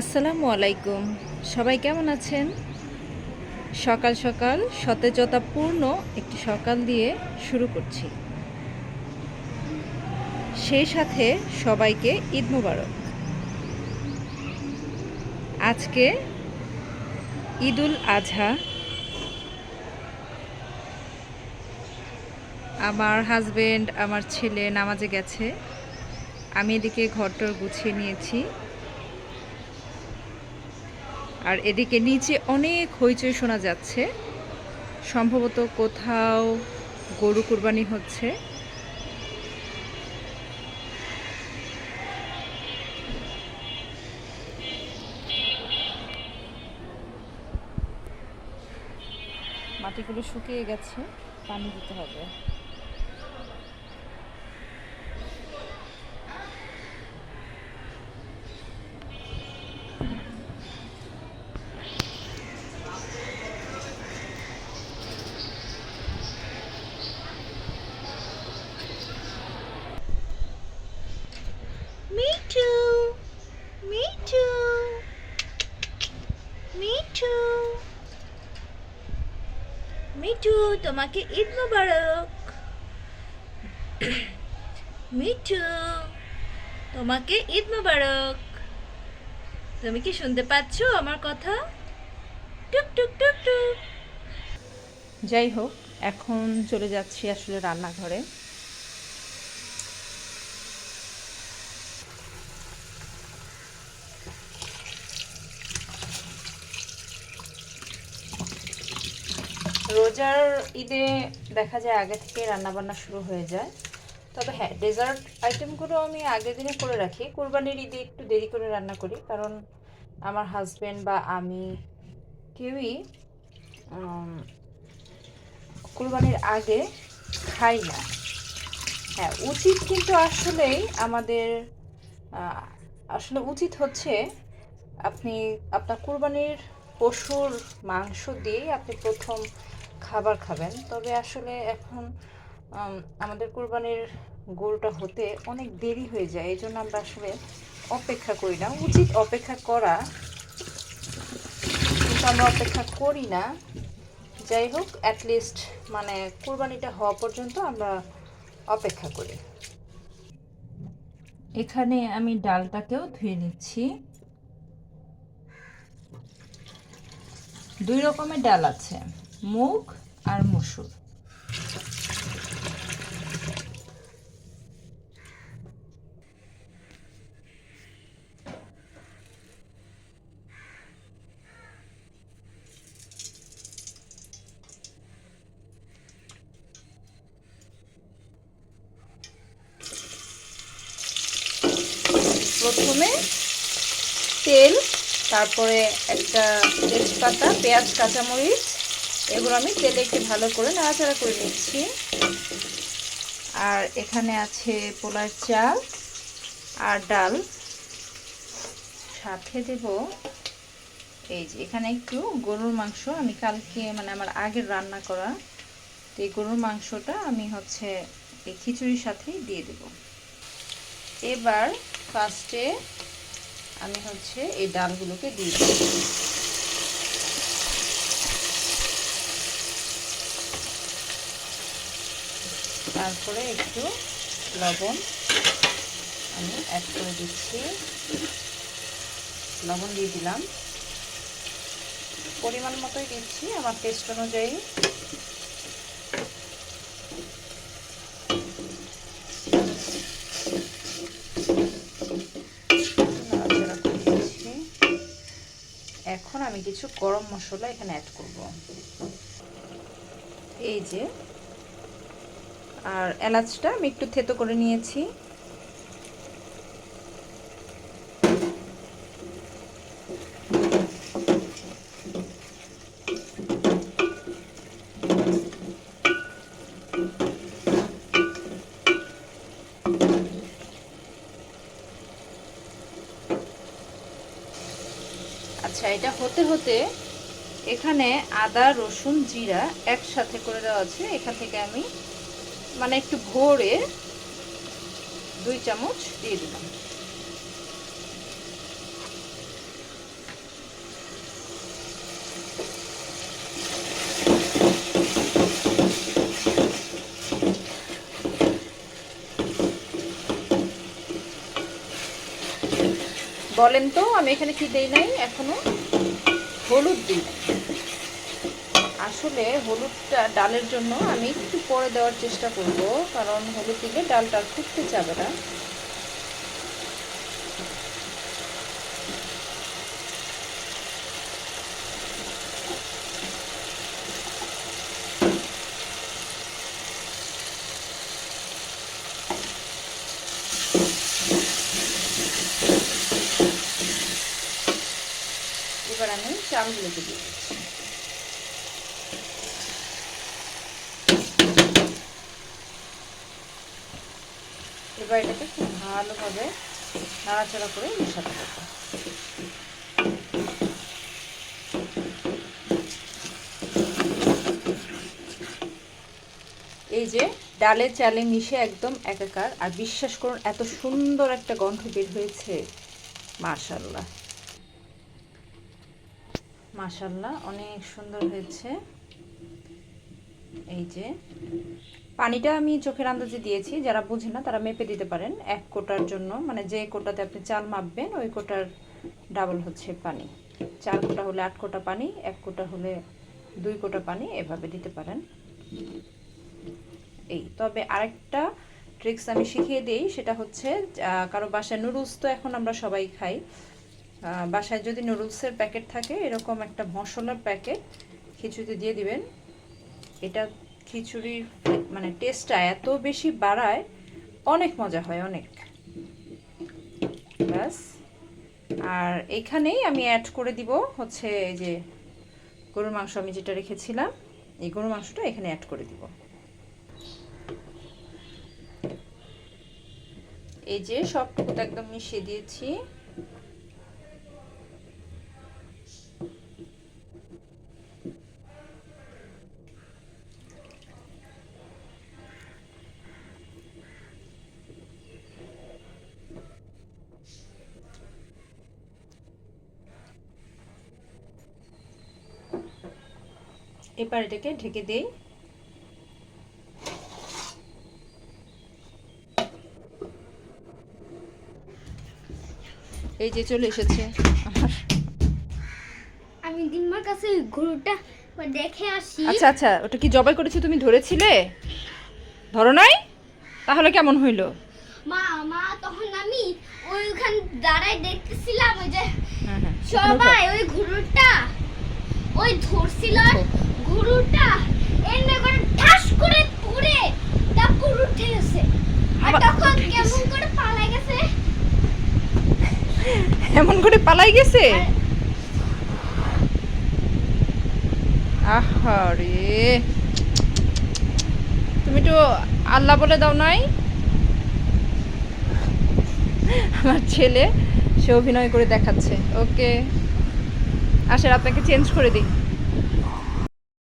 আসসালামু আলাইকুম। সবাই কেমন আছেন? সকাল সকাল সতেজতাপূর্ণ একটি সকাল দিয়ে শুরু করছি। সেই সাথে সবাইকে ঈদ মুবারক। আজকে ঈদুল আজহা। আমার হাজবেন্ড, আমার ছেলে নামাজে গেছে। আমি এদিকে ঘরটর গুছিয়ে নিয়েছি। আর এদিকে নিচে অনেক হইচই শোনা যাচ্ছে। সম্ভবত কোথাও গরু কুরবানি হচ্ছে। মাটিগুলো শুকিয়ে গেছে, পানি দিতে হবে মিঠু মিঠু মিঠু মিঠু, তোমাকে ঈদ মুবারক। মিঠু, তোমাকে ঈদ মোবারক। তুমি কি শুনতে পাচ্ছ আমার কথা? টুক টুক টুক টুক। যাই হোক, এখন চলে যাচ্ছি আসলে রান্নাঘরে। ঈদে দেখা যায় আগে থেকে রান্নাবান্না শুরু হয়ে যায়। তবে হ্যাঁ ডেজার্ট আইটেমগুলো আমি আগের দিনে করে রাখি। কোরবানির ঈদে একটু দেরি করে রান্না করি, কারণ আমার হাজব্যান্ড বা আমি কেউই কোরবানির আগে খাই না। হ্যাঁ উচিত কিন্তু আসলেই আমাদের আসলে উচিত হচ্ছে আপনি আপনার কোরবানির পশুর মাংস দিয়েই আপনি প্রথম খাবার খাবেন। তবে আসলে এখন আমাদের কোরবানির গরুটা হতে অনেক দেরি হয়ে যায়। এই জন্য আমরা আসলে অপেক্ষা করি না। উচিত অপেক্ষা করা। কিন্তু আমরা অপেক্ষা করি না। যাই হোক অ্যাটলিস্ট মানে কোরবানিটা হওয়া পর্যন্ত আমরা অপেক্ষা করি। এখানে আমি ডালটাকেও ধুয়ে নিচ্ছি। দুই রকমের ডাল আছে। মুগ আর মসুর। প্রথমে তেল তারপরে একটা তেজপাতা পেঁয়াজ কাঁচামরিচ এগুলো আমি তেলে একটু ভালো করে নাড়াচাড়া করে নিচ্ছি। আর এখানে আছে পোলার চাল আর ডাল। সাথে দেব এই যে, এখানে একটু গরুর মাংস। আমি কালকে মানে আমার আগের রান্না করা, তো এই গরুর মাংসটা আমি হচ্ছে এই খিচুড়ির সাথেই দিয়ে দেব। এবার ফার্স্টে আমি হচ্ছে এই ডালগুলোকে দিয়ে দেব। তারপরে একটু লবণ আমি অ্যাড করে দিচ্ছি। লবণ দিয়ে দিলাম। পরিমাণ মতোই দিচ্ছি আমার টেস্ট অনুযায়ী। এখন আমি কিছু গরম মশলা এখানে অ্যাড করব। এই যে আর এলাচটা আমি একটু থেতো করে নিয়েছি। আচ্ছা এটা হতে হতে এখানে আদা, রসুন, জিরা একসাথে করে দেওয়া আছে। এখান থেকে আমি মানে একটু ভরে দুই চামচ দিয়ে দিলাম। বলেন তো, আমি এখানে কি দেই নাই? এখনও হলুদ দিই আসলে হলুদটা ডালের জন্য আমি একটু পরে দেওয়ার চেষ্টা করব, কারণ হলুদ দিলে ডালটা ফুটতে যাবে না। এবার আমি চালগুলোকে দিয়ে দিচ্ছি। এবার এটাকে খুব ভালোভাবে নাড়াচাড়া করে মেশাতে হবে। এই যে ডালে চালে মিশে একদম একাকার, আর বিশ্বাস করুন, এত সুন্দর একটা গন্ধ বের হয়েছে। মাশাল্লাহ মাশাল্লাহ অনেক সুন্দর হয়েছে। এই যে পানিটা আমি চোখের আন্দাজে দিয়েছি, যারা বুঝে না তারা মেপে দিতে পারেন। এক কোটার জন্য মানে যে কোটাতে আপনি চাল মাপবেন, ওই কোটার ডাবল হচ্ছে পানি। চার কোটা হলে আট কোটা পানি, এক কোটা হলে দুই কোটা পানি, এভাবে দিতে পারেন। এই, তবে আরেকটা ট্রিক্স আমি শিখিয়ে দিই, সেটা হচ্ছে কারও বাসায় নুডলস তো এখন আমরা সবাই খাই। বাসায় যদি নুডলসের প্যাকেট থাকে, এরকম একটা মশলার প্যাকেট খিচুড়িতে দিয়ে দিবেন। এটা খিচুড়ির মানে টেস্টটা এত বেশি বাড়ায়, অনেক মজা হয়, অনেক। ব্যাস। আর এখানেই আমি অ্যাড করে দিব হচ্ছে এই যে গরুর মাংস আমি যেটা রেখেছিলাম, এই গরুর মাংসটা এখানে অ্যাড করে দিব। এই যে সবটুকু একদম মিশিয়ে দিয়েছি। এবার এটাকে ঢেকে দেই। এই যে চলে এসেছে আমার। আমি দিনমার কাছে গরুটা দেখে আসি। আচ্ছা আচ্ছা ওটা কি জবাই করেছে তুমি ধরেছিলে? ধরো নাই? তাহলে কেমন হইল? মা মা তখন আমি ওইখান দাঁড়ায় দেখতেছিলাম ওই যে হ্যাঁ হ্যাঁ সবাই ওই গরুটা ওই ধরছিল। আর গরুটা এমনি করে ঠাস করে পড়ে তারপর উঠে গেছে আর তখন কেমন করে পালাই গেছে? এমন করে পালাই গেছে? আহারে তুমি তো আল্লাহ বলে দাও নাই? আমার ছেলে সে অভিনয় করে দেখাচ্ছে। ওকে আসেন আপনাকে চেঞ্জ করে দিই।